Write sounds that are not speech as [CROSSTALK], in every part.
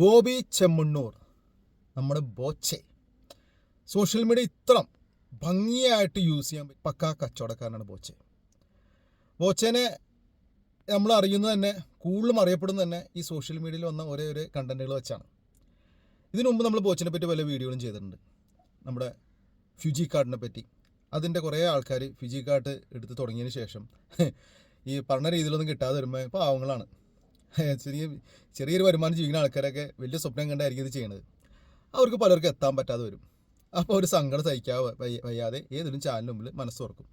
ബോബി ചെമ്മണ്ണൂർ. നമ്മുടെ Boche. Social media ഇത്ര ഭംഗിയായിട്ട് യൂസ് ചെയ്യാൻ പക്ക കച്ചവടക്കാരനാണ് ബോച്ചെ. ബോച്ചേനെ നമ്മൾ അറിയുന്നത് തന്നെ കൂടുതലും അറിയപ്പെടുന്നത് തന്നെ ഈ സോഷ്യൽ മീഡിയയിൽ വന്ന ഒരേ ഒരു കണ്ടന്റുകൾ വെച്ചാണ്. ഇതിനു മുമ്പ് നമ്മൾ ബോച്ചിനെ പറ്റി പല വീഡിയോകളും ചെയ്തിട്ടുണ്ട്. നമ്മുടെ ഫ്യൂജി കാർഡിനെ പറ്റി. അതിന്റെ കുറേ ആൾക്കാർ ഫ്യൂജി കാർഡ് എടുത്ത് തുടങ്ങിയതിന് ശേഷം ഈ പറഞ്ഞ രീതിയിലൊന്നും കിട്ടാതെ വരുമ്പോൾ പാവങ്ങളാണ്. ചെറിയ ചെറിയൊരു വരുമാനം ജീവിക്കുന്ന ആൾക്കാരൊക്കെ വലിയ സ്വപ്നം കണ്ടായിരിക്കും ഇത് ചെയ്യണത്. അവർക്ക് പലർക്കും എത്താൻ പറ്റാതെ വരും. അപ്പോൾ ഒരു സങ്കടം സഹിക്കാതെ വയ്യാതെ ഏതെങ്കിലും ചാനലിന് മുമ്പിൽ മനസ്സ് തുറക്കും.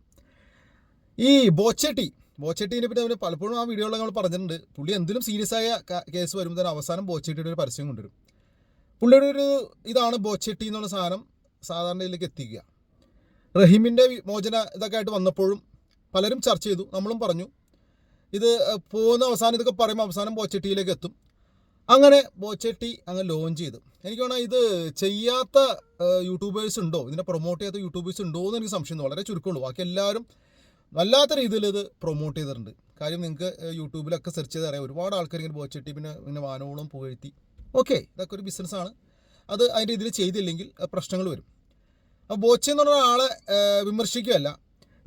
ഈ ബോച്ചട്ടി ബോച്ചട്ടീനെ പറ്റി നമ്മൾ പലപ്പോഴും ആ വീഡിയോകളിൽ നമ്മൾ പറഞ്ഞിട്ടുണ്ട്. പുള്ളി എന്തിനും സീരിയസ് ആയ കേസ് വരുമ്പോൾ തന്നെ അവസാനം ബോച്ചട്ടിയുടെ ഒരു പരസ്യം കൊണ്ടുവരും. പുള്ളിയുടെ ഒരു ഇതാണ് ബോച്ചട്ടി എന്നുള്ള സാധനം സാധാരണയിലേക്ക് എത്തിക്കുക. റഹീമിന്റെ മോചന ഇതൊക്കെ ആയിട്ട് വന്നപ്പോഴും പലരും ചർച്ച ചെയ്തു. നമ്മളും പറഞ്ഞു. ഇത് പോകുന്ന അവസാനം ഇതൊക്കെ പറയുമ്പോൾ അവസാനം ബോച്ചട്ടിയിലേക്ക് എത്തും. അങ്ങനെ ബോച്ചട്ടി അങ്ങ് ലോഞ്ച് ചെയ്തു. എനിക്ക് വേണം ഇത് ചെയ്യാത്ത യൂട്യൂബേഴ്സ് ഉണ്ടോ? ഇതിനെ പ്രൊമോട്ട് ചെയ്യാത്ത യൂട്യൂബേഴ്സ് ഉണ്ടോ എന്ന് എനിക്ക് സംശയം വളരെ ചുരുക്കമുള്ളൂ. ബാക്കി എല്ലാവരും വല്ലാത്ത രീതിയിൽ ഇത് പ്രൊമോട്ട് ചെയ്തിട്ടുണ്ട്. കാര്യം നിങ്ങൾക്ക് യൂട്യൂബിലൊക്കെ സെർച്ച് ചെയ്ത് അറിയാം. ഒരുപാട് ആൾക്കാർ ഇങ്ങനെ ബോച്ചട്ടി പിന്നെ ഇങ്ങനെ വാനോളം പുകഴ്ത്തി. ഓക്കെ ഇതൊക്കെ ഒരു ബിസിനസ്സാണ് അത് അതിന്റെ ഇതിൽ ചെയ്തില്ലെങ്കിൽ പ്രശ്നങ്ങൾ വരും. അപ്പോൾ ബോച്ച എന്ന് പറഞ്ഞ ആളെ വിമർശിക്കുകയല്ല.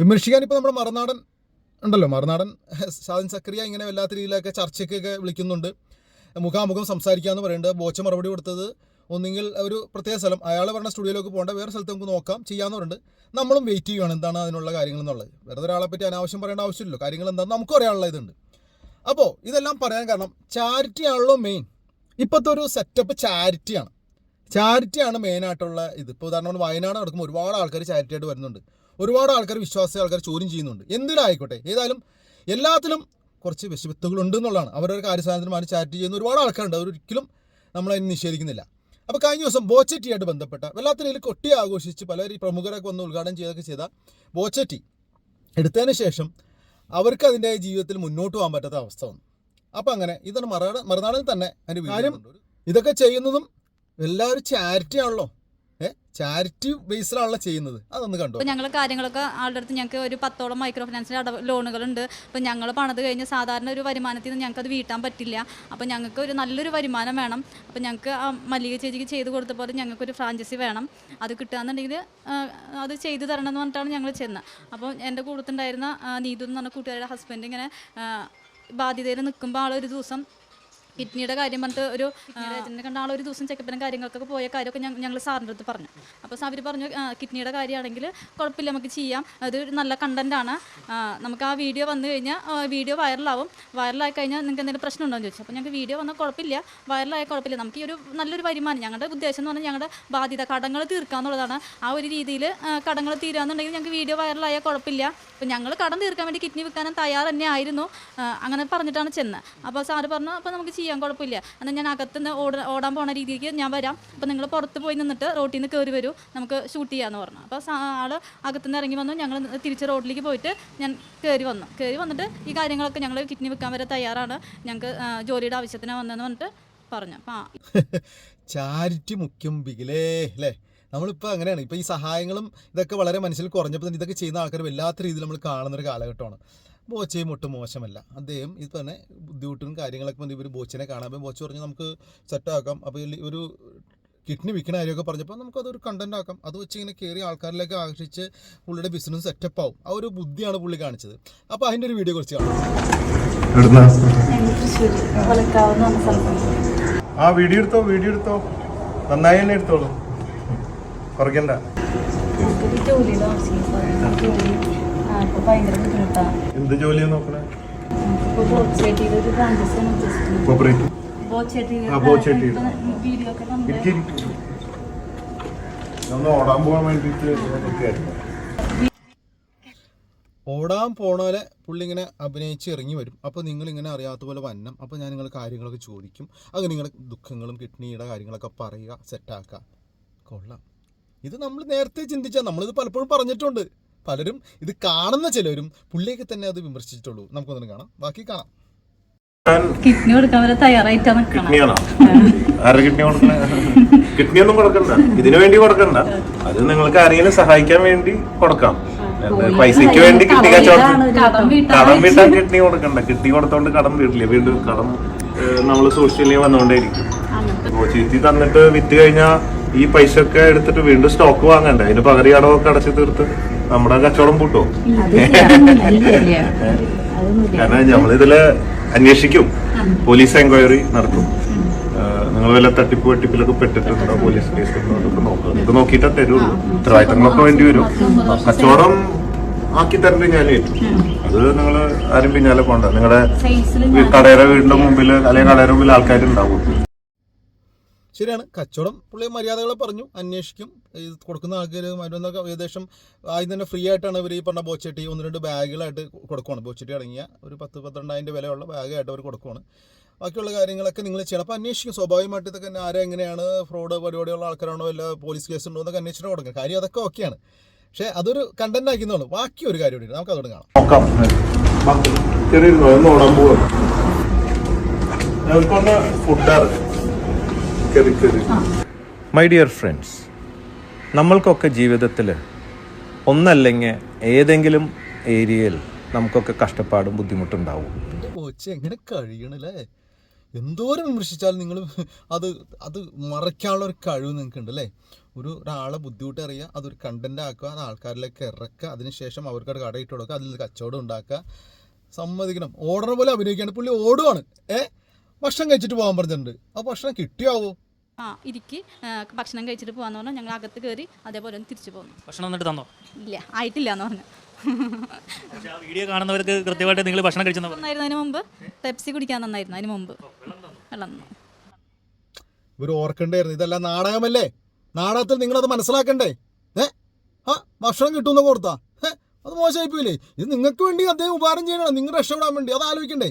വിമർശിക്കാൻ ഇപ്പോൾ നമ്മുടെ മറുനാടൻ ഉണ്ടല്ലോ. മറുനാടൻ ഷാദിൻ സക്രിയ ഇങ്ങനെ വല്ലാത്ത രീതിയിലൊക്കെ ചർച്ചയ്ക്കൊക്കെ വിളിക്കുന്നുണ്ട്. മുഖാമുഖം സംസാരിക്കാമെന്ന് പറയുന്നുണ്ട്. ബോച്ച മറുപടി കൊടുത്തത് ഒന്നുകിൽ ഒരു പ്രത്യേക സ്ഥലം. അയാൾ പറഞ്ഞ സ്റ്റുഡിയോയിലേക്ക് പോകേണ്ട. വേറെ സ്ഥലത്ത് നമുക്ക് നോക്കാം. ചെയ്യാമെന്ന് പറഞ്ഞിട്ട് നമ്മളും വെയിറ്റ് ചെയ്യുകയാണ് എന്താണ് അതിനുള്ള കാര്യങ്ങൾ എന്നുള്ളത്. വെറുതെ ഒരാളെ പറ്റി അനാവശ്യം പറയേണ്ട ആവശ്യമില്ലല്ലോ. കാര്യങ്ങൾ എന്താണെന്ന് നമുക്കും അറിയാനുള്ള ഇതുണ്ട്. അപ്പോൾ ഇതെല്ലാം പറയാൻ കാരണം ചാരിറ്റി ആണല്ലോ മെയിൻ ഇപ്പോഴത്തെ ഒരു സെറ്റപ്പ് ചാരിറ്റിയാണ് ചാരിറ്റിയാണ് മെയിനായിട്ടുള്ള ഇത്. ഇപ്പോൾ ഉദാഹരണം വയനാട് നടക്കുമ്പോൾ ഒരുപാട് ആൾക്കാർ ചാരിറ്റി ആയിട്ട് വരുന്നുണ്ട്. ഒരുപാട് ആൾക്കാർ വിശ്വാസ ആൾക്കാർ ചോദ്യം ചെയ്യുന്നുണ്ട്. എന്തിനായിക്കോട്ടെ? ഏതായാലും എല്ലാത്തിലും കുറച്ച് വിശുദ്ധകളുണ്ട് എന്നുള്ളതാണ്. അവരൊരു കാര്യസാധനത്തിന് ചാറ്റ് ചെയ്യുന്ന ഒരുപാട് ആൾക്കാരുണ്ട്. അവരൊരിക്കലും നമ്മളതിന് നിഷേധിക്കുന്നില്ല. അപ്പോൾ കഴിഞ്ഞ ദിവസം ബോച്ചറ്റിയായിട്ട് ബന്ധപ്പെട്ട വല്ലാത്ത രീതിയിൽ കൊട്ടി ആഘോഷിച്ച് പല ഈ പ്രമുഖരൊക്കെ വന്ന് ഉദ്ഘാടനം ചെയ്തൊക്കെ ചെയ്ത ബോച്ചറ്റി എടുത്തതിന് ശേഷം അവർക്ക് അതിന്റെ ജീവിതത്തിൽ മുന്നോട്ട് പോകാൻ പറ്റാത്ത അവസ്ഥ വന്നു. അപ്പം അങ്ങനെ ഇതാണ് മറുനാടൻ മറുനാടൻ തന്നെ അതിന്റെ കാര്യം ഇതൊക്കെ ചെയ്യുന്നതും എല്ലാവരും ചാരിറ്റി ആണല്ലോ. ചാരിറ്റി ബേസിലാണല്ലോ ചെയ്യുന്നത്. അതൊന്ന് കണ്ടോ? ഞങ്ങൾ കാര്യങ്ങളൊക്കെ ആളുടെ അടുത്ത് ഞങ്ങൾക്ക് ഒരു പത്തോളം മൈക്രോ ഫിനാൻസിന്റെ അടവ് ലോണുകളുണ്ട് അപ്പോൾ ഞങ്ങൾ പണത് കഴിഞ്ഞ് സാധാരണ ഒരു വരുമാനത്തിൽ നിന്ന് ഞങ്ങൾക്ക് അത് വീട്ടാൻ പറ്റില്ല. അപ്പോൾ ഞങ്ങൾക്ക് ഒരു നല്ലൊരു വരുമാനം വേണം. അപ്പോൾ ഞങ്ങൾക്ക് ആ മല്ലിക ചേച്ചിക്ക് ചെയ്ത് കൊടുത്ത പോലെ ഞങ്ങൾക്കൊരു ഫ്രാഞ്ചൈസി വേണം. അത് കിട്ടുകയെന്നുണ്ടെങ്കിൽ അത് ചെയ്തു തരണം എന്ന് പറഞ്ഞിട്ടാണ് ഞങ്ങൾ ചെന്നത് അപ്പോൾ എന്റെ കൂട്ടത്തുണ്ടായിരുന്ന നീതു എന്ന് പറഞ്ഞ കൂട്ടുകാരുടെ ഹസ്ബൻഡ് ഇങ്ങനെ ബാധ്യതയിൽ നിൽക്കുമ്പോൾ ആളൊരു ദിവസം കിഡ്നിയുടെ കാര്യം പറഞ്ഞിട്ട് ഒരു ഏജന്റിനെ കണ്ട ആളൊരു ദിവസം ചെക്കപ്പിനും കാര്യങ്ങൾക്കൊക്കെ പോയ കാര്യമൊക്കെ ഞങ്ങൾ സാറിന്റെ അടുത്ത് പറഞ്ഞു. അപ്പോൾ അവർ പറഞ്ഞു കിഡ്നിയുടെ കാര്യമാണെങ്കിൽ കുഴപ്പമില്ല നമുക്ക് ചെയ്യാം. അത് ഒരു നല്ല കണ്ടന്റാണ് നമുക്ക് ആ വീഡിയോ വന്നു കഴിഞ്ഞാൽ വീഡിയോ വൈറലാവും. വൈറലായി കഴിഞ്ഞാൽ നിങ്ങൾക്ക് എന്തെങ്കിലും പ്രശ്നം ഉണ്ടോ എന്ന് ചോദിച്ചു. അപ്പോൾ ഞങ്ങൾക്ക് വീഡിയോ വന്നാൽ കുഴപ്പമില്ല. വൈറലായ കുഴപ്പമില്ല. നമുക്ക് ഈ ഒരു നല്ലൊരു വരുമാനം ഞങ്ങളുടെ ഉദ്ദേശം എന്ന് പറഞ്ഞാൽ ഞങ്ങളുടെ ബാധ്യത കടങ്ങൾ തീർക്കുക എന്നുള്ളതാണ്. ആ ഒരു രീതിയിൽ കടങ്ങൾ തീരാന്നുണ്ടെങ്കിൽ ഞങ്ങൾക്ക് വീഡിയോ വൈറലായാൽ കുഴപ്പമില്ല. അപ്പോൾ ഞങ്ങൾ കടം തീർക്കാൻ വേണ്ടി കിഡ്നി വിൽക്കാനും തയ്യാറന്നെ ആയിരുന്നു. അങ്ങനെ പറഞ്ഞിട്ടാണ് ചെന്ന്. അപ്പോൾ സാറ് പറഞ്ഞു അപ്പോൾ നമുക്ക് ചെയ്യാൻ കുഴപ്പമില്ല. എന്നാൽ ഞാൻ അകത്തുനിന്ന് ഓട ഓടാൻ പോണ രീതിക്ക് ഞാൻ വരാം. അപ്പോൾ നിങ്ങൾ പുറത്ത് പോയി നിന്നിട്ട് റോട്ടിൽ നിന്ന് കയറി വരൂ. നമുക്ക് ഷൂട്ട് ചെയ്യാമെന്ന് പറഞ്ഞു. അപ്പോൾ ആൾ അകത്തുനിന്ന് ഇറങ്ങി വന്നു. ഞങ്ങൾ തിരിച്ച് റോഡിലേക്ക് പോയിട്ട് ഞാൻ കയറി വന്നു. കയറി വന്നിട്ട് ഈ കാര്യങ്ങളൊക്കെ ഞങ്ങൾ കിഡ്നി വിൽക്കാൻ വരെ തയ്യാറാണ്. ഞങ്ങൾക്ക് ജോലിയുടെ ആവശ്യത്തിന് വന്നതെന്ന് പറഞ്ഞിട്ട് പറഞ്ഞു. അപ്പം [LAUGHS] ചാരിറ്റി മുഖ്യം ബിഗിലേ അല്ലേ? നമ്മളിപ്പോൾ അങ്ങനെയാണ്. ഇപ്പോൾ ഈ സഹായങ്ങളും ഇതൊക്കെ വളരെ മനസ്സിൽ കുറഞ്ഞപ്പോൾ തന്നെ ഇതൊക്കെ ചെയ്യുന്ന ആൾക്കാർ വല്ലാത്ത രീതിയിൽ നമ്മൾ കാണുന്നൊരു കാലഘട്ടമാണ്. ബോച്ചയും ഒട്ടും മോശമല്ല. അദ്ദേഹം ഇത് തന്നെ ബുദ്ധിമുട്ടും കാര്യങ്ങളൊക്കെ വന്ന് ഇവർ ബോച്ചിനെ കാണാൻ പോയി. ബോച്ച് പറഞ്ഞ് നമുക്ക് സെറ്റാക്കാം അപ്പോൾ ഒരു കിഡ്നി വിൽക്കണ കാര്യമൊക്കെ പറഞ്ഞപ്പോൾ നമുക്കതൊരു കണ്ടന്റ് ആക്കാം. അത് വെച്ച് ഇങ്ങനെ കയറി ആൾക്കാരിലേക്ക് ആകർഷിച്ച് പുള്ളിയുടെ ബിസിനസ് സെറ്റപ്പ് ആവും. ആ ഒരു ബുദ്ധിയാണ് പുള്ളി കാണിച്ചത്. അപ്പോൾ അതിന്റെ ഒരു വീഡിയോ കുറിച്ച് കാണാം. ആ വീഡിയോ എടുത്തോ വീഡിയോ എടുത്തോ. നന്നായി തന്നെ എടുത്തോളൂ. കുറയ്ക്കണ്ട. ഭയങ്കര ബുദ്ധിമുട്ടാണ് എന്ത് ജോലിയാ നോക്കണേ? ഓടാൻ പോകാൻ വേണ്ടിയിട്ട് നിൽക്കുകയായിരുന്നു ഓടാൻ പോണ പുള്ളി ഇങ്ങനെ അഭിനയിച്ച് ഇറങ്ങി വരും. അപ്പോൾ നിങ്ങളിങ്ങനെ അറിയാത്ത പോലെ വന്നം. അപ്പോൾ ഞാൻ നിങ്ങൾ കാര്യങ്ങളൊക്കെ ചോദിക്കും. അങ്ങനെ നിങ്ങളുടെ ദുഃഖങ്ങളും കിഡ്നിയുടെ കാര്യങ്ങളൊക്കെ പറയുക സെറ്റാക്കുക കൊള്ളാം. ഇത് നമ്മൾ നേരത്തെ ചിന്തിച്ചാൽ നമ്മളിത് പലപ്പോഴും പറഞ്ഞിട്ടുണ്ട്. പലരും ഇത് കാണുന്ന ചിലരും പുള്ളിയൊക്കെ തന്നെ അത് വിമർശിച്ചിട്ടുള്ളൂ. നമുക്കൊന്നും കാണാം. ബാക്കി കാണാം. കിഡ്നി കൊടുക്കാൻ വരെ തയ്യാറായിട്ടാണ് നിൽക്കണം കിഡ്നിയാണോ? ആരുടെ കിഡ്നി കൊടുക്കണേ? കിഡ്നി ഒന്നും കൊടുക്കണ്ട. ഇതിനു വേണ്ടി കൊടുക്കണ്ട. അത് നിങ്ങൾക്ക് ആരെങ്കിലും സഹായിക്കാൻ വേണ്ടി കൊടുക്കാം. പൈസക്ക് പൈസയ്ക്ക് വേണ്ടി കിഡ്നി കച്ചവടം കടം വീട്ടാൻ കിഡ്നി കൊടുക്കണ്ട. കിഡ്നി കൊടുത്തോണ്ട് കടം വീട്ടില്ല വീണ്ടും കടം നമ്മൾ സോഷ്യലി വന്നുകൊണ്ടേയിരിക്കും ചീറ്റി തന്നിട്ട് വിറ്റ് കഴിഞ്ഞാൽ ഈ പൈസ ഒക്കെ എടുത്തിട്ട് വീണ്ടും സ്റ്റോക്ക് വാങ്ങണ്ട? അതിന് പകരം അടവൊക്കെ അടച്ചു തീർത്ത്. നമ്മുടെ കച്ചവടം പൂട്ടോ കാരണം നമ്മളിതിൽ അന്വേഷിക്കും. പോലീസ് എൻക്വയറി നടത്തും. നിങ്ങൾ വല്ല തട്ടിപ്പ് വെട്ടിപ്പിലൊക്കെ പെട്ടിട്ടുണ്ടോ? പോലീസ് കേസ് നോക്കുക ഇത് നോക്കിയിട്ടേ തരുള്ളൂ. ഉത്തരവാദിത്തങ്ങളൊക്കെ വേണ്ടി വരും. കച്ചവടം ആക്കി തരേണ്ട ഞാൻ അത് നിങ്ങൾ ആരും പിന്നാലെ പോണ്ട. നിങ്ങളുടെ കടയുടെ വീടിന്റെ മുമ്പിൽ അല്ലെങ്കിൽ കടയുടെ മുമ്പിൽ ആൾക്കാരുണ്ടാവും. ശരിയാണ്. കച്ചവടം പുള്ളി മര്യാദകൾ പറഞ്ഞു. അന്വേഷിക്കും. ഇത് കൊടുക്കുന്ന ആൾക്കാർ മരുന്നൊക്കെ ഏകദേശം ആദ്യം തന്നെ ഫ്രീ ആയിട്ടാണ് ഇവർ ഈ പറഞ്ഞ ബോച്ചട്ടി ഒന്ന് രണ്ട് ബാഗുകളായിട്ട് കൊടുക്കുവാണ്. ബോച്ചട്ടി അടങ്ങിയ ഒരു പത്ത് പന്ത്രണ്ടായിരം വിലയുള്ള ബാഗായിട്ട് അവർ കൊടുക്കുവാണ്. ബാക്കിയുള്ള കാര്യങ്ങളൊക്കെ നിങ്ങൾ ചെയ്യണം. അപ്പോൾ അന്വേഷിക്കും. സ്വാഭാവികമായിട്ട് ഇതൊക്കെ ആരെ എങ്ങനെയാണ് ഫ്രോഡ് പരിപാടിയുള്ള ആൾക്കാരാണോ വല്ല പോലീസ് കേസ് ഉണ്ടോ എന്നൊക്കെ അന്വേഷിച്ചിട്ട് കൊടുക്കുക കാര്യം അതൊക്കെ ഓക്കെയാണ് പക്ഷേ അതൊരു കണ്ടന്റ് ആക്കുന്നുള്ളൂ ബാക്കി ഒരു കാര്യം കൂടി നമുക്ക് അതോട് കാണാം. ചെറിയൊരു ഫുഡാണ് മൈ ഡിയർ ഫ്രണ്ട്സ് നമ്മൾക്കൊക്കെ ജീവിതത്തിൽ ഒന്നല്ലെങ്കിൽ ഏതെങ്കിലും ഏരിയയിൽ നമുക്കൊക്കെ കഷ്ടപ്പാടും ബുദ്ധിമുട്ടുണ്ടാവും. എങ്ങനെ കഴിയണല്ലേ? എന്തോരം വിമർശിച്ചാലും നിങ്ങൾ അത് അത് മറയ്ക്കാനുള്ള ഒരു കഴിവ് നിങ്ങൾക്ക് ഉണ്ട് അല്ലേ ഒരു ഒരാളെ ബുദ്ധിമുട്ട് അറിയുക അതൊരു കണ്ടന്റ് ആക്കുക അത് ആൾക്കാരിലേക്ക് ഇറക്കുക അതിനുശേഷം അവർക്ക് അത് കടയിട്ട് കൊടുക്കുക അതിൽ കച്ചവടം ഉണ്ടാക്കുക സമ്മതിക്കണം. ഓടണ പോലെ അഭിനയിക്കുകയാണ് പുള്ളി ഓടുവാണ്. ഏ? ഭക്ഷണം കഴിച്ചിട്ട് പോകാൻ പറഞ്ഞിട്ടുണ്ട്. ആ ഭക്ഷണം കിട്ടിയാവോ? ആ ഇരിക്ക്. ഭക്ഷണം കഴിച്ചിട്ട് പോകാന്ന് പറഞ്ഞാൽ ഞങ്ങൾ അകത്ത് കയറി അതേപോലെ ഒന്ന് തിരിച്ചു പോകുന്നു ഭക്ഷണം എന്നിട്ട് തന്നോ? ഇല്ല ആയിട്ടില്ല എന്ന് പറഞ്ഞു വീഡിയോ കാണുന്നവർക്ക് കൃത്യമായിട്ട് നിങ്ങൾ ഭക്ഷണം കഴിച്ചു അതിന് മുമ്പ്. പെപ്സി കുടിക്കാൻ നന്നായിരുന്നു അതിന് മുമ്പ്. വെള്ളം ഇവർ ഓർക്കണ്ടായിരുന്നു ഇതെല്ലാം നാടകമല്ലേ? നാടകത്തിൽ നിങ്ങളത് മനസ്സിലാക്കണ്ടേ? ഏ? ആ ഭക്ഷണം കിട്ടുമെന്ന് കൊടുത്താ ഏ അത് മോശമായി പോയില്ലേ ഇത് നിങ്ങൾക്ക് വേണ്ടി അദ്ദേഹം ഉപകാരം ചെയ്യണം നിങ്ങൾ രക്ഷപ്പെടാൻ വേണ്ടി. അത് ആലോചിക്കണ്ടേ?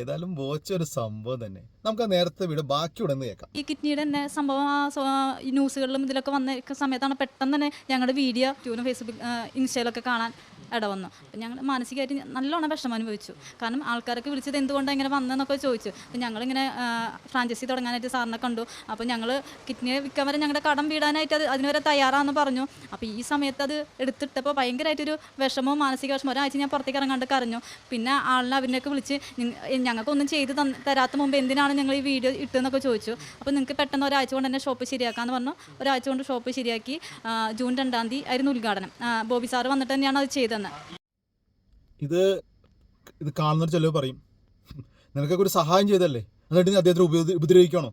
ഏതായാലും വാച്ച് ഒരു സംഭവം തന്നെ. നമുക്ക് നേരത്തെ വീട് ബാക്കി ഉടനെ കേൾക്കാം. ഈ കിഡ്നിയുടെ തന്നെ സംഭവം ന്യൂസുകളിലും ഇതിലൊക്കെ വന്ന സമയത്താണ് പെട്ടെന്ന് തന്നെ ഞങ്ങളുടെ വീഡിയോ ട്യൂബിലും ഫേസ്ബുക്ക് ഇൻസ്റ്റയിലൊക്കെ കാണാൻ ഇട വന്നു അപ്പം ഞങ്ങൾ മാനസികമായിട്ട് നല്ലോണം വിഷമം അനുഭവിച്ചു. കാരണം ആൾക്കാരൊക്കെ വിളിച്ചത് എന്തുകൊണ്ടാണ് ഇങ്ങനെ വന്നതെന്നൊക്കെ ചോദിച്ചു. അപ്പം ഞങ്ങളിങ്ങനെ ഫ്രാഞ്ചൈസി തുടങ്ങാനായിട്ട് സാറിനെ കണ്ടു. അപ്പോൾ ഞങ്ങൾ കിഡ്നിയെ വിൽക്കാൻ വരെ ഞങ്ങളുടെ കടം വീടാനായിട്ട് അത് അതിനുവരെ തയ്യാറാണെന്ന് പറഞ്ഞു. അപ്പോൾ ഈ സമയത്ത് അത് എടുത്തിട്ടപ്പോൾ ഭയങ്കരമായിട്ടൊരു വിഷമവും മാനസിക വിഷമം ഒരാഴ്ച ഞാൻ പുറത്തേക്ക് ഇറങ്ങാണ്ട് കരഞ്ഞു. പിന്നെ ആളിനെ അവരിനെയൊക്കെ വിളിച്ച് ഞങ്ങൾക്കൊന്നും ചെയ്ത് തരാത്ത മുമ്പ് എന്തിനാണ് ഞങ്ങൾ ഈ വീഡിയോ ഇട്ടെന്നൊക്കെ ചോദിച്ചു. അപ്പോൾ നിങ്ങൾക്ക് പെട്ടെന്ന് ഒരാഴ്ച കൊണ്ട് തന്നെ ഷോപ്പ് ശരിയാക്കാമെന്ന് പറഞ്ഞു. ഒരാഴ്ച കൊണ്ട് ഷോപ്പ് ശരിയാക്കി. ജൂൺ രണ്ടാം തീയതി ആയിരുന്നു ഉദ്ഘാടനം. ബോബി സാറ് വന്നിട്ട് തന്നെയാണ് അത് ചെയ്തതെന്ന്. ഇത് ഇത് കാണുന്നൊരു ചിലവ് പറയും നിനക്കൊക്കെ ഒരു സഹായം ചെയ്തല്ലേ എന്നിട്ട് നീ അദ്ദേഹത്തിന് ഉപദ്രവിക്കണോ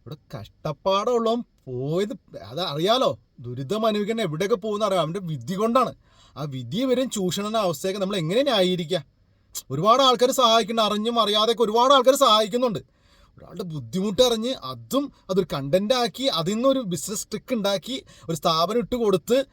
ഇവിടെ കഷ്ടപ്പാടുള്ളവൻ പോയത് അത് അറിയാലോ? ദുരിതം അനുഭവിക്കേണ്ട എവിടെയൊക്കെ പോകുന്ന അറിയാം അവന്റെ വിധി കൊണ്ടാണ്. ആ വിധി വരും ചൂഷണ അവസ്ഥയൊക്കെ നമ്മൾ എങ്ങനെ ന്യായീകരിക്കുക? ഒരുപാട് ആൾക്കാർ സഹായിക്കുന്നുണ്ട്. അറിഞ്ഞും അറിയാതെയൊക്കെ ഒരുപാട് ആൾക്കാർ സഹായിക്കുന്നുണ്ട്. ഒരാളുടെ ബുദ്ധിമുട്ട് അറിഞ്ഞ് അതും അതൊരു കണ്ടന്റ് ആക്കി അതിൽ നിന്നൊരു ബിസിനസ് ട്രിക്ക് ഉണ്ടാക്കി ഒരു സ്ഥാപനം ഇട്ട് കൊടുത്ത്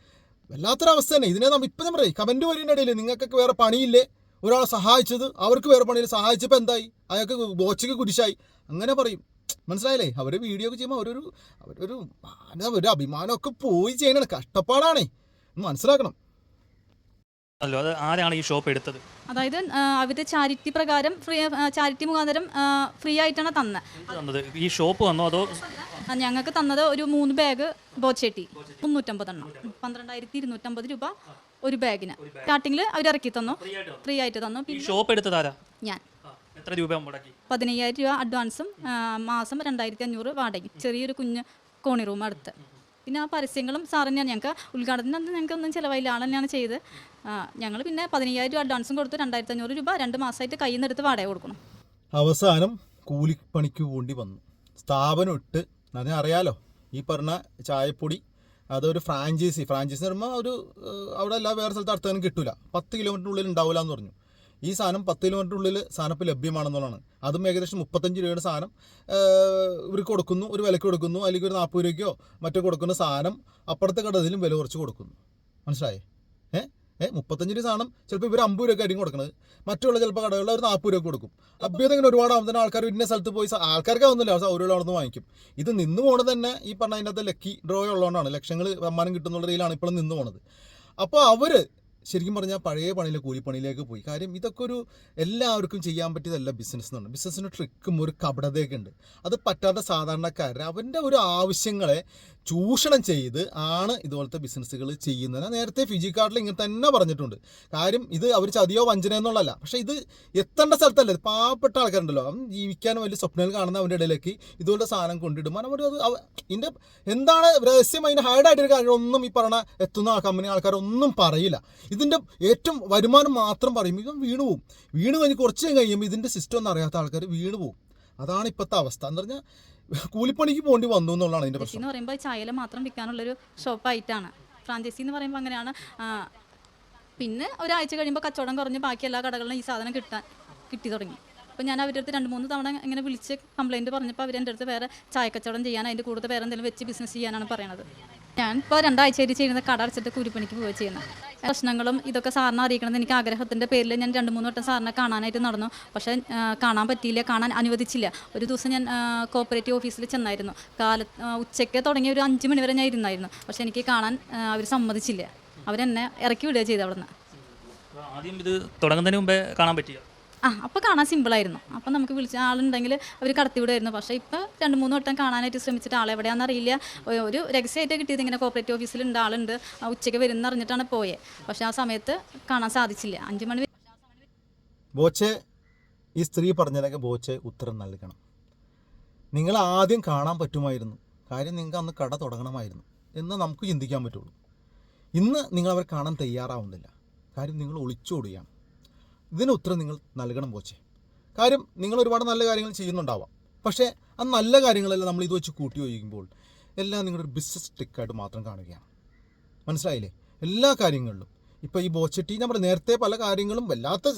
വല്ലാത്തൊരവസ്ഥ തന്നെ. ഇതിനെ നമ്മൾ ഇപ്പം നമ്മൾ കമന്റ് വരുന്ന ഇടയിൽ നിങ്ങൾക്കൊക്കെ വേറെ പണിയില്ലേ? ഒരാളെ സഹായിച്ചത് അവർക്ക് വേറെ പണിയിൽ സഹായിച്ചപ്പോൾ എന്തായി? അയാൾക്ക് ബോച്ചയ്ക്ക് കുരിശായി. അങ്ങനെ പറയും. മനസ്സിലായില്ലേ? അവർ വീഡിയോ ഒക്കെ ചെയ്യുമ്പോൾ അവരൊരു അവരൊരു ഒരു അഭിമാനമൊക്കെ പോയി ചെയ്യണം കഷ്ടപ്പാടാണേ. മനസ്സിലാക്കണം. അല്ലോ അത് ആരാണ് ഈ ഷോപ്പ് എടുത്തത്? അതായത് അവരുടെ ചാരിറ്റി പ്രകാരം ഫ്രീ ചാരിറ്റി മുഖാന്തരം ഫ്രീ ആയിട്ടാണ് തന്നെ തന്നത്? ഈ ഷോപ്പ് വന്നോ അതോ ഞങ്ങൾക്ക് തന്നത് ഒരു മൂന്ന് ബാഗ് ബോച്ചേട്ടി. മുന്നൂറ്റമ്പതെണ്ണം. പന്ത്രണ്ടായിരത്തി ഇരുന്നൂറ്റമ്പത് രൂപ ഒരു ബാഗിന്. സ്റ്റാർട്ടിങ്ങിൽ അവർ ഇറക്കി തന്നു. ഫ്രീ ആയിട്ട് തന്നു. ഷോപ്പ് എടുത്തതാരാ ഞാൻ. എത്ര രൂപ മുടക്കി? പതിനയ്യായിരം രൂപ അഡ്വാൻസും മാസം രണ്ടായിരത്തി അഞ്ഞൂറ് വാടകയും. ചെറിയൊരു കുഞ്ഞ് കോണി റൂം അടുത്ത്. പിന്നെ ആ പരസ്യങ്ങളും ഞാൻ ഞങ്ങൾക്ക് ഉദ്ഘാടനത്തിന് ഞങ്ങൾക്ക് ഒന്നും ചിലവായില്ല. ആൾ തന്നെയാണ് ചെയ്ത്. ഞങ്ങൾ പിന്നെ പതിനയ്യായിരം രൂപ അഡ്വാൻസും കൊടുത്തു രണ്ടായിരത്തി അഞ്ഞൂറ് രൂപ രണ്ട് മാസമായിട്ട് കയ്യിൽ നിന്ന് എടുത്ത് വാടക കൊടുക്കണം. അവസാനം കൂലിപ്പണിക്ക് വേണ്ടി വന്നു. സ്ഥാപനം ഇട്ട് അറിയാലോ ഈ പറഞ്ഞ ചായപ്പൊടി അതൊരു ഫ്രാഞ്ചൈസി ഫ്രാഞ്ചൈസി എന്ന് പറയുമ്പോൾ ഒരു അവിടെ അല്ല വേറെ സ്ഥലത്ത് അടുത്തതിനും കിട്ടില്ല പത്ത് കിലോമീറ്ററിനുള്ളിൽ ഉണ്ടാവില്ല എന്ന് പറഞ്ഞു. ഈ സാധനം പത്ത് കിലോമീറ്ററിനുള്ളിൽ സാധനം ഇപ്പോൾ ലഭ്യമാണെന്നുള്ളതാണ്. അതും ഏകദേശം മുപ്പത്തഞ്ച് രൂപയുടെ സാധനം. ഇവർക്ക് കൊടുക്കുന്നു ഒരു വിലയ്ക്ക് കൊടുക്കുന്നു അല്ലെങ്കിൽ ഒരു നാൽപ്പത് രൂപയ്ക്കോ മറ്റോ കൊടുക്കുന്ന സാധനം അപ്പുറത്തെ കടതിലും വില കുറച്ച് കൊടുക്കുന്നു. മനസ്സിലായേ? മുപ്പത്തഞ്ച് രൂപ സാധനം. ചിലപ്പോൾ ഇവർ അമ്പത് രൂപയ്ക്ക് ആയിരിക്കും കൊടുക്കുന്നത് മറ്റുള്ള ചിലപ്പോൾ കടകളിൽ ഒരു നാൽപ്പത് രൂപ കൊടുക്കും. ലഭ്യത ഇങ്ങനെ ഒരുപാട് ആവുന്ന ആൾക്കാർ ഇന്ന സ്ഥലത്ത് പോയി ആൾക്കാർക്ക് ആവുന്നില്ല ഓരോ അവിടെ വാങ്ങിക്കും. ഇത് നിന്ന് പോണത് തന്നെ ഈ പറഞ്ഞ അതിനകത്ത് ലക്കി ഡ്രോ ഉള്ളതുകൊണ്ടാണ്. ലക്ഷങ്ങൾ സമ്മാനം കിട്ടുന്നുള്ള രീതിയിലാണ് ഇപ്പോഴും നിന്ന് പോണത്. അപ്പോൾ അവർ ശരിക്കും പറഞ്ഞാൽ പഴയ പണിയിലെ കൂലിപ്പണിയിലേക്ക് പോയി. കാര്യം ഇതൊക്കെ ഒരു എല്ലാവർക്കും ചെയ്യാൻ പറ്റിയതല്ല ബിസിനസ് എന്നുണ്ട് ബിസിനസ്സിന് ട്രിക്കും ഒരു കപടതയൊക്കെ ഉണ്ട്. അത് പറ്റാത്ത സാധാരണക്കാരൻ അവന്റെ ഒരു ആവശ്യങ്ങളെ ചൂഷണം ചെയ്ത് ആണ് ഇതുപോലത്തെ ബിസിനസ്സുകൾ ചെയ്യുന്നത്. നേരത്തെ ഫിജി കാർഡിൽ ഇങ്ങനെ തന്നെ പറഞ്ഞിട്ടുണ്ട്. കാര്യം ഇത് അവർ ചതിയോ വഞ്ചന എന്നുള്ളതല്ല. പക്ഷേ ഇത് എത്തേണ്ട സ്ഥലത്തല്ല. പാവപ്പെട്ട ആൾക്കാരുണ്ടല്ലോ. അവൻ ജീവിക്കാൻ വലിയ സ്വപ്നങ്ങൾ കാണുന്ന അവന്റെ ഇടയിലേക്ക് ഇതുപോലത്തെ സാധനം കൊണ്ടിടും അവർ അത് ഇതിന്റെ എന്താണ് രഹസ്യം അതിന് ഹൈഡായിട്ടൊരു കാര്യമൊന്നും ഈ പറഞ്ഞ എത്തുന്ന കമ്പനി ആൾക്കാരൊന്നും പറയില്ല. ഇതിന്റെ ഏറ്റവും വരുമാനം മാത്രം പറയും. ഇതും വീണു പോകും വീണ് കഴിഞ്ഞ് കുറച്ച് കഴിയുമ്പോൾ ഇതിന്റെ സിസ്റ്റം ഒന്നും അറിയാത്ത ആൾക്കാർ വീണു പോകും അതാണ് ഇപ്പോഴത്തെ അവസ്ഥ. എന്ന് പറഞ്ഞാൽ കൂലിപ്പണിക്ക് പോകേണ്ടി വന്നു എന്നുള്ളതാണ് അതിന്റെ പ്രശ്നം. എന്ന് പറയുമ്പോൾ ചായല മാത്രം വിൽക്കാനുള്ളൊരു ഷോപ്പായിട്ടാണ്. ഫ്രാഞ്ചൈസി എന്ന് പറയുമ്പോൾ അങ്ങനെയാണ് പിന്നെ ഒരാഴ്ച കഴിയുമ്പോൾ കച്ചവടം കുറഞ്ഞ് ബാക്കി എല്ലാ കടകളിലും ഈ സാധനം കിട്ടാൻ കിട്ടി തുടങ്ങി. അപ്പോൾ ഞാൻ അവരുടെ അടുത്ത് രണ്ട് മൂന്ന് തവണ ഇങ്ങനെ വിളിച്ച് കംപ്ലയിന്റ് പറഞ്ഞപ്പോൾ അവർ എന്റെ അടുത്ത് വേറെ ചായ കച്ചവടം ചെയ്യാൻ അതിന്റെ കൂടുതൽ വേറെ എന്തെങ്കിലും വെച്ച് ബിസിനസ് ചെയ്യാനാണ് പറയണത്. ഞാൻ ഇപ്പോൾ രണ്ടാഴ്ചയായിട്ട് ചെയ്യുന്നത് കട അടച്ചിട്ട് കൂലിപ്പണിക്ക് പോവുക ചെയ്യുന്നത്. പ്രശ്നങ്ങളും ഇതൊക്കെ സാറിനെ അറിയിക്കണമെന്ന് എനിക്ക് ആഗ്രഹത്തിന്റെ പേരിൽ ഞാൻ രണ്ട് മൂന്ന് വട്ടം സാറിനെ കാണാനായിട്ട് നടന്നു. പക്ഷേ കാണാൻ പറ്റിയില്ല കാണാൻ അനുവദിച്ചില്ല. ഒരു ദിവസം ഞാൻ കോപ്പറേറ്റീവ് ഓഫീസിൽ ചെന്നായിരുന്നു. കാല ഉച്ചയ്ക്ക് തുടങ്ങിയ ഒരു അഞ്ച് മണി വരെ ഞാൻ ഇരുന്നായിരുന്നു. പക്ഷേ എനിക്ക് കാണാൻ അവർ സമ്മതിച്ചില്ല. അവരെന്നെ ഇറക്കി വിടുക ചെയ്തു അവിടെ നിന്ന് ആദ്യം ഇത് തുടങ്ങുന്നതിന് മുമ്പേ കാണാൻ പറ്റിയ? ആ അപ്പോൾ കാണാൻ സിമ്പിളായിരുന്നു അപ്പം നമുക്ക് വിളിച്ച ആളുണ്ടെങ്കിൽ അവർ കടത്തി വിടുമായിരുന്നു. പക്ഷേ ഇപ്പോൾ രണ്ട് മൂന്ന് വട്ടം കാണാനായിട്ട് ശ്രമിച്ചിട്ട് ആളെവിടെയാണെന്ന് അറിയില്ല. ഒരു രഹസ്യമായിട്ട് കിട്ടിയത്. ഇങ്ങനെ കോപ്പറേറ്റീവ് ഓഫീസിലുണ്ട് ആളുണ്ട്. ഉച്ചയ്ക്ക് വരുന്ന അറിഞ്ഞിട്ടാണ് പോയത് പക്ഷേ ആ സമയത്ത് കാണാൻ സാധിച്ചില്ല. അഞ്ച് മണി ബോച്ചെ ഈ സ്ത്രീ പറഞ്ഞതൊക്കെ ബോച്ചെ ഉത്തരം നൽകണം. നിങ്ങൾ ആദ്യം കാണാൻ പറ്റുമായിരുന്നു. കാര്യം നിങ്ങൾക്ക് അന്ന് കട തുടങ്ങണമായിരുന്നു. എന്ന് നമുക്ക് ചിന്തിക്കാൻ പറ്റുള്ളൂ. ഇന്ന് നിങ്ങൾ അവരെ കാണാൻ തയ്യാറാവുന്നില്ല. കാര്യം നിങ്ങൾ ഒളിച്ചോടുകയാണ്. ഇതിന് ഉത്തരം നിങ്ങൾ നൽകണം പോച്ചേ കാര്യം നിങ്ങൾ ഒരുപാട് നല്ല കാര്യങ്ങൾ ചെയ്യുന്നുണ്ടാവാം. പക്ഷേ ആ നല്ല കാര്യങ്ങളെല്ലാം നമ്മൾ ഇത് വെച്ച് കൂട്ടി ഒഴിക്കുമ്പോൾ എല്ലാം നിങ്ങളുടെ ബിസിനസ് ട്രിക്കായിട്ട് മാത്രം കാണുകയാണ്. മനസ്സിലായില്ലേ? എല്ലാ കാര്യങ്ങളിലും. ഇപ്പോൾ ഈ ബോച്ചട്ടി നമ്മൾ നേരത്തെ പല കാര്യങ്ങളും വല്ലാത്ത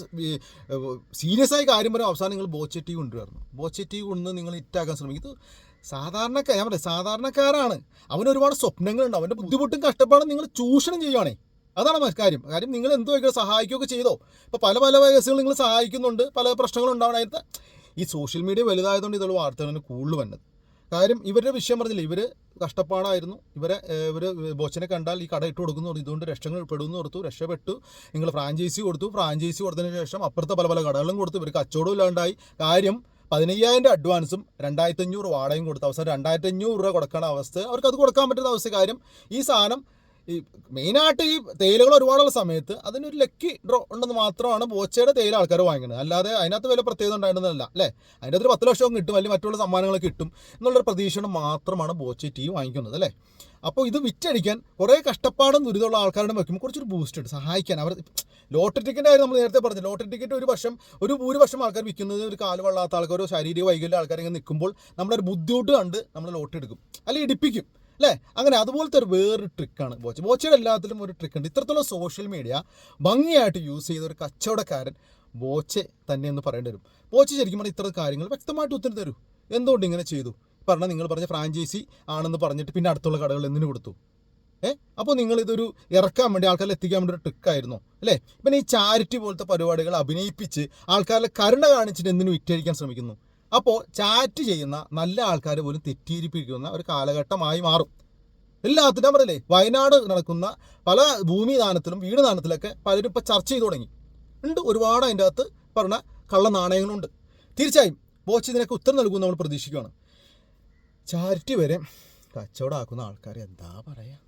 സീരിയസ് ആയ കാര്യം വരെ അവസാനം നിങ്ങൾ ബോച്ചട്ടി കൊണ്ടുവരുന്നു. ബോച്ചട്ടി കൊണ്ട് നിങ്ങൾ ഇറ്റാക്കാൻ ശ്രമിക്കും. സാധാരണക്കാർ ഞാൻ പറയാം സാധാരണക്കാരാണ്. അവന് ഒരുപാട് സ്വപ്നങ്ങളുണ്ട്. അവന്റെ ബുദ്ധിമുട്ടും കഷ്ടപ്പാടും നിങ്ങൾ ചൂഷണം ചെയ്യുവാണേ. അതാണ് കാര്യം. കാര്യം നിങ്ങൾ എന്തോ ഒക്കെ സഹായിക്കുകയൊക്കെ ചെയ്തോ? ഇപ്പോൾ പല പല കേസുകൾ നിങ്ങൾ സഹായിക്കുന്നുണ്ട്. പല പ്രശ്നങ്ങളും ഉണ്ടാവണായിട്ട് ഈ സോഷ്യൽ മീഡിയ വലുതായതുകൊണ്ട് ഇതുള്ള വാർത്തകളാണ് കൂടുതൽ വന്നത്. കാര്യം ഇവരുടെ വിഷയം പറഞ്ഞില്ല? ഇവർ കഷ്ടപ്പാടായിരുന്നു. ഇവരെ ഇവർ ബോച്ചനെ കണ്ടാൽ ഈ കട ഇട്ട് കൊടുക്കുന്നു ഇതുകൊണ്ട് രക്ഷങ്ങൾ രക്ഷപ്പെടുന്നു കൊടുത്തു. രക്ഷപ്പെട്ടു. നിങ്ങൾ ഫ്രാഞ്ചൈസി കൊടുത്തു. ഫ്രാഞ്ചൈസി കൊടുത്തതിന് ശേഷം അപ്പുറത്തെ പല പല കടകളും കൊടുത്തു. ഇവർ കച്ചവടം ഇല്ലാണ്ടായി. കാര്യം പതിനയ്യായിരം അഡ്വാൻസും രണ്ടായിരത്തി അഞ്ഞൂറ് വാടകയും കൊടുത്ത. അവസ്ഥ രണ്ടായിരത്തി അഞ്ഞൂറ് രൂപ കൊടുക്കേണ്ട അവസ്ഥ. അവർക്ക് അത് കൊടുക്കാൻ പറ്റുന്ന അവസ്ഥ. കാര്യം ഈ സാധനം ഈ മെയിനായിട്ട് ഈ തേയിലകൾ ഒരുപാടുള്ള സമയത്ത് അതിനൊരു ലക്കി ഡ്രോ ഉണ്ടെന്ന് മാത്രമാണ് ബോച്ചയുടെ തേയില ആൾക്കാർ വാങ്ങിക്കുന്നത് അല്ലാതെ അതിനകത്ത് വില പ്രത്യേകത ഉണ്ടായിരുന്നതല്ല അല്ലേ? അതിന്റെ ഒരു പത്ത് ലക്ഷം കിട്ടും അല്ലെങ്കിൽ മറ്റുള്ള സമ്മാനങ്ങൾ കിട്ടും എന്നുള്ളൊരു പ്രതീക്ഷയോടെ മാത്രമാണ് ബോച്ച ടീ വാങ്ങിക്കുന്നത് അല്ലേ? അപ്പോൾ ഇത് വിറ്റടിക്കാൻ കുറേ കഷ്ടപ്പാടും ദുരിതമുള്ള ആൾക്കാരുടെ വയ്ക്കുമ്പോൾ കുറച്ചൊരു ബൂസ്റ്റ് ഉണ്ട് സഹായിക്കാൻ. അവർ ലോട്ടറി ടിക്കറ്റ് ആയിരുന്നു നമ്മൾ നേരത്തെ പറഞ്ഞു ലോട്ടറി ടിക്കറ്റ് ഒരു വർഷം ഒരു ഭൂരിപക്ഷം ആൾക്കാർ വിൽക്കുന്നത് ഒരു കാൽ വള്ളാത്ത ആൾക്കാരോ ശാരീരിക വൈകല്യ ആൾക്കാർ ഇങ്ങനെ നിൽക്കുമ്പോൾ നമ്മളൊരു ബുദ്ധിമുട്ട് കണ്ട് നമ്മൾ ലോട്ടറി എടുക്കും. അല്ലെങ്കിൽ ഇടിപ്പിക്കും. അല്ലേ? അങ്ങനെ അതുപോലത്തെ ഒരു വേറൊരു ട്രിക്കാണ് ബോച്ച് ബോച്ചയുടെ എല്ലാത്തിലും ഒരു ട്രിക്ക് ഉണ്ട്. ഇത്രത്തോളം സോഷ്യൽ മീഡിയ ഭംഗിയായിട്ട് യൂസ് ചെയ്ത ഒരു കച്ചവടക്കാരൻ ബോച്ചെ തന്നെ എന്ന് പറയേണ്ടി വരും. ബോച്ച് ശരിക്കും പറഞ്ഞാൽ ഇത്ര കാര്യങ്ങൾ വ്യക്തമായിട്ട് ഉത്തരം തരൂ. എന്തുകൊണ്ട് ഇങ്ങനെ ചെയ്തു? പറഞ്ഞ നിങ്ങൾ പറഞ്ഞ ഫ്രാഞ്ചൈസി ആണെന്ന് പറഞ്ഞിട്ട് പിന്നെ അടുത്തുള്ള കടകൾ എന്തിനു കൊടുത്തു? ഏ? അപ്പോൾ നിങ്ങൾ ഇതൊരു ഇറക്കാൻ വേണ്ടി ആൾക്കാരെ എത്തിക്കാൻ വേണ്ടി ഒരു ട്രിക്കായിരുന്നു അല്ലേ? പിന്നെ ഈ ചാരിറ്റി പോലത്തെ പരിപാടികൾ അഭിനയിപ്പിച്ച് ആൾക്കാരെ കരുണ കാണിച്ചിട്ട് എന്തിനു വിറ്റഴിക്കാൻ ശ്രമിക്കുന്നു? അപ്പോൾ ചാറ്റ് ചെയ്യുന്ന നല്ല ആൾക്കാർ പോലും തെറ്റിയിരിപ്പിക്കുന്ന ഒരു കാലഘട്ടമായി മാറും. എല്ലാത്തിനും പറയില്ലേ വയനാട് നടക്കുന്ന പല ഭൂമി ദാനത്തിലും വീട് ദാനത്തിലൊക്കെ പലരും ഇപ്പോൾ ചർച്ച ചെയ്തു തുടങ്ങി. ഉണ്ട് ഒരുപാട് അതിന്റെ അകത്ത് പറഞ്ഞ കള്ള നാണയങ്ങളുണ്ട് തീർച്ചയായും ബോച്ച് ഇതിനൊക്കെ ഉത്തരം നൽകുമെന്ന് നമ്മൾ പ്രതീക്ഷിക്കുകയാണ്. ചാരിറ്റി വരെ കച്ചവടമാക്കുന്ന ആൾക്കാർ എന്താ പറയുക